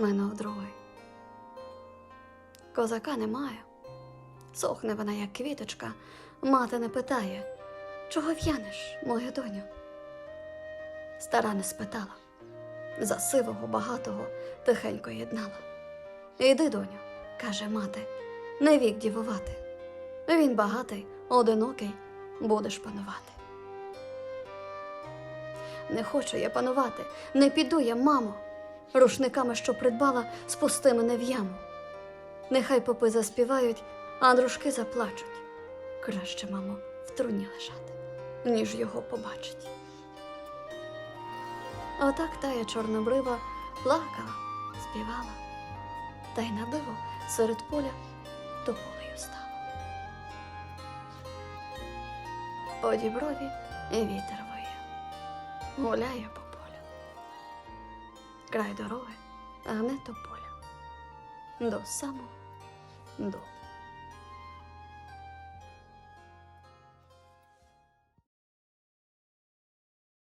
минув другий. Козака немає. Сохне вона, як квіточка, мати не питає, чого в'янеш, моя доню? Стара не спитала, за сивого багатого тихенько єднала. Іди, доню, каже мати, не вік дівувати. Він багатий, одинокий, будеш панувати. Не хочу я панувати, не піду я, мамо, рушниками, що придбала, спусти мене в яму. Нехай попи заспівають, а дружки заплачуть. Краще, мамо, в труні лежати, ніж його побачить. Отак тая чорнобрива плакала, співала, та й на диво серед поля тополею стала. По діброві вітер виє, гуляє по. Край дороги гне тополя до самого дому.